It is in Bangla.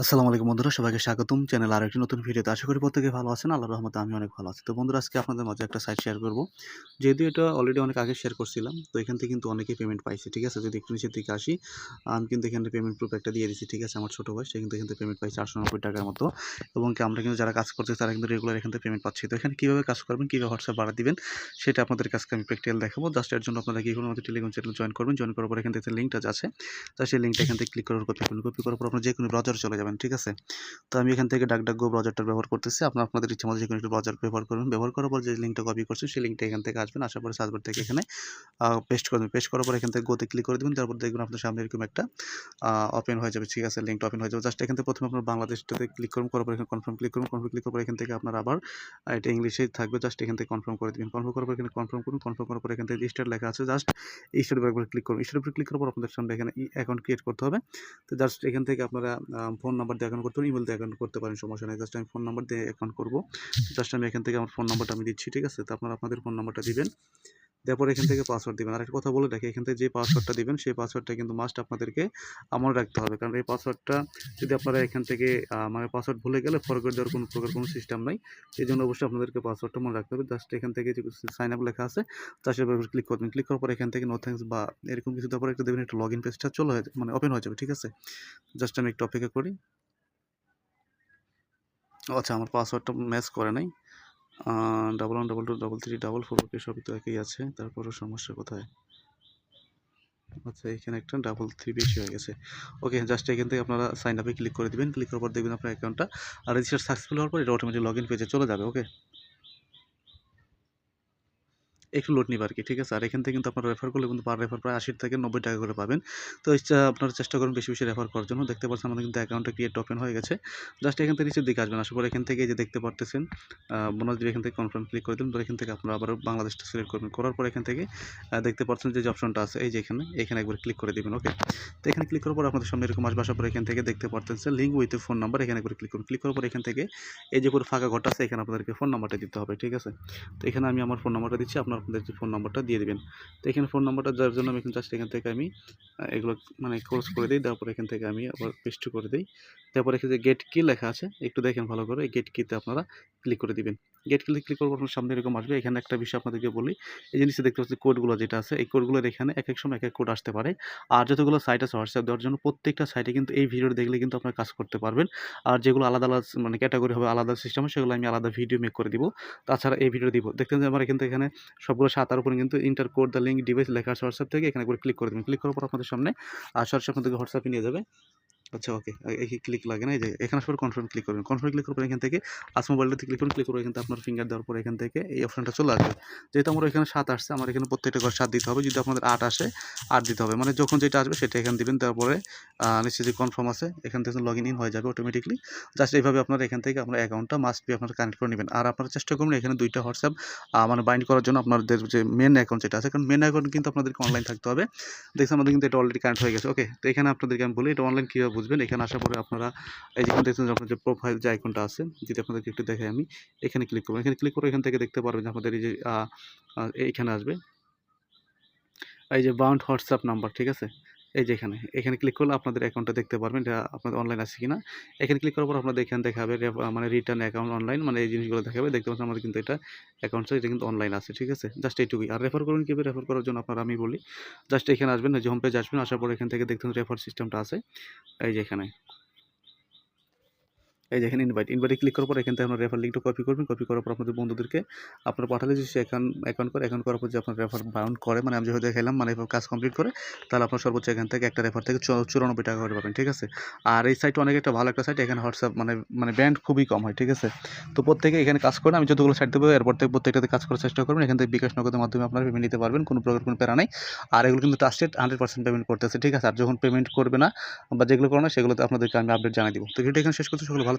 আসসালামু আলাইকুম বন্ধুরা, সবাইকে স্বাগতম। চ্যানেল আর একটি নতুন ভিডিওতে আশা করি প্রত্যেকে ভালো আছেন। আল্লাহর রহমতে আমি অনেক ভালো আছি। তো বন্ধুরা, আজকে আপনাদের মাঝে একটা সাইট শেয়ার করব। যেহেতু এটা অলরেডি অনেক আগে শেয়ার করছিলাম, তো এখান থেকে কিন্তু অনেকেই পেমেন্ট পাইছে, ঠিক আছে? যদি একটু নিচের দিকে আসি, আমি কিন্তু এখানে পেমেন্ট প্রুফ একটা দিয়ে দিচ্ছি ঠিক আছে? আমার ছোটো ভাই, সে কিন্তু এখান থেকে পেমেন্ট পাইছে আটশো নব্বই টাকার মতো। এবং কি আমরা কিন্তু যারা কাজ করছে, তারা কিন্তু রেগুলার এখান থেকে পেমেন্ট পাচ্ছি। তো এখানে কীভাবে কাজ করবেন, কীভাবে হোয়াটসঅ্যাপ বাড়া দিবেন, সেটা আপনাদের কাছকে আমি প্র্যাকটিক্যাল দেখাবো। জাস্ট এর জন্য আপনারা কী করবেন আমাদের টেলিগ্রাম চ্যানেল জয়েন করবেন। জয়েন করার পর এখান থেকে লিঙ্কটা আছে। তা সেই লিঙ্কটা এখান থেকে ক্লিক করার কপি করুন। কপি করার পর আপনার যে কোনো ব্রাউজার চলে যাবেন। ঠিক আছে? তো আমি এখান থেকে ডাক ডাক গো ব্রাউজারটা ব্যবহার করতেছি। আপনার আপনাদের ইচ্ছা মতো যে কোনো একটি ব্রাউজার ব্যবহার করবেন। ব্যবহার করার পর যে লিঙ্কটা কপি করছেন সেই লিঙ্কটা এখান থেকে আসবেন। আসার পরে সার্ভার থেকে এখানে পেস্ট করবেন পেস্ট করার পর এখান থেকে গোতে ক্লিক করে দেবেন। তারপর দেখবেন আপনার সামনে এরকম একটা ওপেন হয়ে যাবে। ঠিক আছে লিঙ্কটা ওপেন হয়ে যাবে। জাস্ট এখান থেকে প্রথমে আপনার বাংলাদেশটাতে ক্লিক করুন। করার পর এখানে কনফার্ম ক্লিক করুন। কনফার্ম ক্লিক করার পর এখান থেকে আপনার আবার এটা ইংলিশেই থাকবে। জাস্ট এখান থেকে কনফার্ম করে দেবেন। কনফার্ম করার পর এখানে কনফার্ম করুন। কনফার্ম করার পর এখান থেকে স্টার লেখা আছে। জাস্ট এই স্টার একবার ক্লিক করুন। স্টার উপরে ক্লিক করার পর আপনাদের সামনে এখানে অ্যাকাউন্ট ক্রিয়েট করতে হবে। তো জাস্ট এখান থেকে আপনারা ফোন নাম্বার দিয়ে অ্যাকাউন্ট করতে পারেন ইমেল দিয়ে অ্যাকাউন্ট করতে পারেন সমস্যা নেই জাস্ট আমি ফোন নাম্বার দিয়ে অ্যাকাউন্ট করব। জাস্ট আমি এখান থেকে আমার ফোন নাম্বারটা আমি দিচ্ছি ঠিক আছে? তো আপনারা আপনাদের ফোন নাম্বারটা দিবেন। তারপর এখান থেকে পাসওয়ার্ড দিবেন। আর একটা কথা বলে রাখি, এখান থেকে যে পাসওয়ার্ডটা দিবেন, সেই পাসওয়ার্ডটা কিন্তু মাস্ট আপনাদেরকে আমল রাখতে হবে। কারণ এই পাসওয়ার্ডটা যদি আপনারা এখান থেকে মানে পাসওয়ার্ড ভুলে গেলে ফরগেট দেওয়ার কোনো প্রকার কোনো সিস্টেম নাই। এই জন্য অবশ্যই আপনাদেরকে পাসওয়ার্ডটা মনে রাখতে হবে। জাস্ট এখান থেকে সাইন আপ লেখা আছে চাষের উপর ক্লিক করবেন। ক্লিক করার পর এখান থেকে নো থ্যাঙ্কস বা এরকম কিছু তারপর একটা দেবেন একটা লগ ইন পেজটা চলে হয়ে মানে ওপেন হয়ে যাবে, ঠিক আছে? জাস্ট আমি একটু অপেক্ষা করি। আচ্ছা আমার পাসওয়ার্ডটা ম্যাচ করে নাই। Double one double two double three double four okay সবই তো একই আছে। তারপরও সমস্যা কোথায়? আচ্ছা এখানে একটা ডাবল থ্রি বেশি হয়ে গেছে। ওকে জাস্ট এখান থেকে আপনারা সাইন আপে ক্লিক করে দেবেন। ক্লিক করার পর দেখবেন আপনার অ্যাকাউন্টটা আর রেজিস্টার সাকসেসফুল হওয়ার পর এটা অটোমেটিক লগ ইন পেজে চলে যাবে ওকে একটু লোড নিবে আর কি ঠিক আছে? আর এখান থেকে কিন্তু আপনারা রেফার করলে কিন্তু পার রেফার প্রায় আশি থেকে নব্বই টাকা করে পাবেন। তো আপনারা চেষ্টা করুন বেশি বেশি রেফার করার জন্য। দেখতে পাচ্ছেন আমাদের কিন্তু অ্যাকাউন্টটা ক্রিয়েট ওপেন হয়ে গেছে। জাস্ট এখান থেকে নিচের দিকে আসবেন। আসার পর এখান থেকে যে দেখতে পারতেছেন বোনাস দিয়ে এখান থেকে কনফার্ম ক্লিক করে তো এখান থেকে আপনারা আবার বাংলাদেশটা সিলেক্ট করবেন। করার পর এখান থেকে দেখতে পাচ্ছেন যে অপশনটা আছে, এই যে এখানে এখানে একবার ক্লিক করে দিবেন ওকে তো এখানে ক্লিক করার পর আপনাদের সামনে এরকম আসবে। আসার পর এখান থেকে দেখতে পারতেছেন লিঙ্ক উইথ ফোন নাম্বার এখানে একবার ক্লিক করুন। ক্লিক করার পর এখান থেকে, এই যে পুরো ফাঁকা ঘরটা আছে, এখানে আপনাদেরকে ফোন নাম্বারটা দিতে হবে, ঠিক আছে? তো এখানে আমি আমার ফোন নাম্বারটা দিচ্ছি। আপনার আপনাদের যে ফোন নাম্বারটা দিয়ে দেবেন। তো এখানে ফোন নাম্বারটা যার জন্য আমি এখন জাস্ট এখান থেকে আমি এগুলো মানে কোর্স করে দিই তারপর এখান থেকে আমি আবার পেস্ট করে দিই। তারপর এখানে গেট কি লেখা আছে, একটু দেখেন ভালো করে এই গেট কিতে আপনারা ক্লিক করে দিবেন। গেট ক্লিক ক্লিক করব আপনার সামনে এরকম আসবে। এখানে একটা বিষয় আপনাদেরকে বলি। এই জিনিসটা দেখতে পাচ্ছি কোডগুলো যেটা আছে, এই কোডগুলোর এখানে এক এক সময় এক এক কোড আসতে পারে। আর যতগুলো সাইট আছে হোয়াটসঅ্যাপ দেওয়ার জন্য প্রত্যেকটা সাইটে কিন্তু এই ভিডিও দেখলে কিন্তু আপনার কাজ করতে পারবেন। আর যেগুলো আলাদা আলাদা মানে ক্যাটাগরি হবে, আলাদা সিস্টেম সেগুলো আমি আলাদা ভিডিও মেক করে দিব। তাছাড়া এই ভিডিও দিব। দেখতে যে আমার কিন্তু এখানে সবগুলো সাতার উপরে কিন্তু enter code the link device লেখা আছে হোয়াটসঅ্যাপ থেকে। এখানে করে ক্লিক করে দেবেন। ক্লিক করার পর আপনাদের সামনে আর সরাসরি আপনাদেরকে হোয়াটসঅ্যাপে নিয়ে যাবে। আচ্ছা ওকে। এই ক্লিক লাগে না, এই যে এখানে আসলে কনফার্ম ক্লিক করবেন। কনফার্ম ক্লিক করবেন এখান থেকে আস মোবাইলটাতে ক্লিক করুন ক্লিক করে এখান থেকে আপনার ফিঙ্গার দেওয়ার পর এখান থেকে এই অপশনটা চলে আসবে। যেহেতু আমার এখানে সাত আসছে, আমার এখানে প্রত্যেকটা ঘর সাত দিতে হবে, যদি আপনাদের আট আসে, আট দিতে হবে। মানে যখন যেটা আসবে সেটা এখানে দিবেন তারপরে নিশ্চয়ই যে কনফার্ম আছে, এখান থেকে লগ ইন ইন হয়ে যাবে অটোমেটিকলি জাস্ট এইভাবে আপনারা এখান থেকে আপনার অ্যাকাউন্টটা মাস্ট বি আপনারা কানেক্ট করে নেবেন। আর আপনারা চেষ্টা করুন এখানে দুইটা হোয়াটসঅ্যাপ মানে বাইন্ড করার জন্য আপনাদের যে মেন অ্যাকাউন্ট যেটা আছে, কারণ মেন অ্যাকাউন্ট কিন্তু আপনাদেরকে অনলাইন থাকতে হবে। দেখছি আমাদের কিন্তু এটা অলরেডি কানেক্ট হয়ে গেছে। ওকে তো এখানে আপনাদেরকে আমি বলি, এটা অনলাইন কীভাবে বুঝবেন। এখানে আসার পরে আপনারা এই যেখানে দেখছেন যে আপনার যে প্রোফাইল যে আইকনটা আছে, যদি আপনাদেরকে একটু দেখাই আমি, এখানে ক্লিক করব এখানে ক্লিক করে এখান থেকে দেখতে পারবেন যে আপনাদের এই যে এইখানে আসবে। এই যে বাউন্ড হোয়াটসঅ্যাপ নাম্বার ঠিক আছে? এই যে এখানে এখানে ক্লিক করলে আপনাদের অ্যাকাউন্টটা দেখতে পারবেন এটা আপনাদের অনলাইন আছে কিনা। এখানে ক্লিক করার পর আপনাদের এখানে দেখাবে মানে রিটার্ন অ্যাকাউন্ট অনলাইন মানে এই জিনিসগুলো দেখাবে। দেখতে পাচ্ছেন আমাদের কিন্তু এটা অ্যাকাউন্ট এটা কিন্তু অনলাইন আছে, ঠিক আছে? জাস্ট এইটুকুই। আর রেফার করুন কীভাবে রেফার করার জন্য আপনারা আমি বলি। জাস্ট এখানে আসবেন যে হোম পেজ আসবেন, আসার পর এখান থেকে দেখতে রেফার সিস্টেমটা আছে। এই যে এখানে। এই দেখেন ইনভাইট ইনভাইটে ক্লিক করার পর এখান থেকে আপনার রেফার লিঙ্কটা কপি করবেন। কপি করার পর আপনাদের বন্ধুদেরকে আপনারা পাঠালে যদি সে অ্যাকাউন্ট অ্যাকাউন্ট করে অ্যাকাউন্ট করার পর যে আপনার রেফার বাউন্ড করে মানে আমি যেভাবে দেখাইলাম মানে কাজ কমপ্লিট করে, তাহলে আপনার সর্বোচ্চ এখান থেকে একটা রেফার থেকে চুরানব্বই টাকা করে পাবেন, ঠিক আছে? আর এই সাইট অনেক একটা ভালো একটা সাইট এখানে হোয়াটসঅ্যাপ মানে মানে ব্যান্ড খুবই কম হয়, ঠিক আছে? তো প্রত্যেকে এখানে কাজ করেন আমি যতগুলো সাইট দেবো, এরপর থেকে প্রত্যেকটাতে কাজ করার চেষ্টা করবেন। এখান থেকে বিকাশ নগদের মাধ্যমে আপনারা পেমেন্ট নিতে পারবেন, কোনো প্রকার কোনো প্যারা নেই। আর এগুলো কিন্তু ট্রাস্টেড হান্ড্রেড পার্সেন্ট পেমেন্ট করতেছে, ঠিক আছে? আর যখন পেমেন্ট করবে না বা যেগুলো করে না সেগুলোতে আপনাদেরকে আমি আপডেট জানিয়ে দিব। তো ভিডিও এখানে শেষ করতে সকলে ভালো